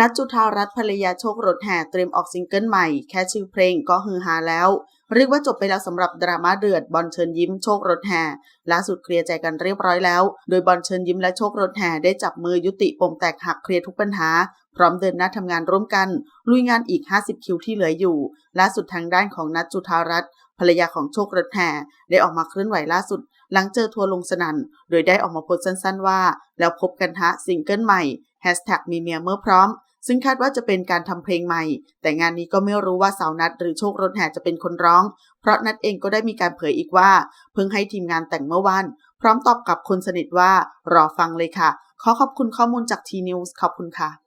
นัทจุธารัตน์ภรรยาโชครถแห่เตรียมออกซิงเกิลใหม่ แค่ชื่อเพลงก็ฮือฮาแล้ว เรียกว่าจบไปแล้วสำหรับดราม่าเดือดบอลเชิญยิ้มโชครถแห่ล่าสุดเคลียร์ใจกันเรียบร้อยแล้ว โดยบอลเชิญยิ้มและโชครถแห่ได้จับมือยุติปมแตกหักเคลียร์ทุกปัญหา พร้อมเดินหน้าทำงานร่วมกัน ลุยงานอีก 50 คิวที่เหลืออยู่ล่าสุดทางด้านของนัทจุธารัตน์ภรรยาของโชครถแห่ได้ออกมาเคลื่อนไหวล่าสุด หลังเจอทัวร์ลงสนัน่น โดยได้ออกมาโพสต์สั้น ๆ ว่า แล้วพบกันฮะซิงเกิลใหม่ Hashtag มีเมียเมื่อพร้อม ซึ่งคาดว่าจะเป็นการทำเพลงใหม่ แต่งานนี้ก็ไม่รู้ว่าสาวนัดหรือโชครถแห่จะเป็นคนร้อง เพราะนัดเองก็ได้มีการเผยอีกว่า เพิ่งให้ทีมงานแต่งเมื่อวานพร้อมตอบกับคนสนิทว่ารอฟังเลยค่ะ ขอขอบคุณข้อมูลจากทีนิวส์ขอบคุณค่ะ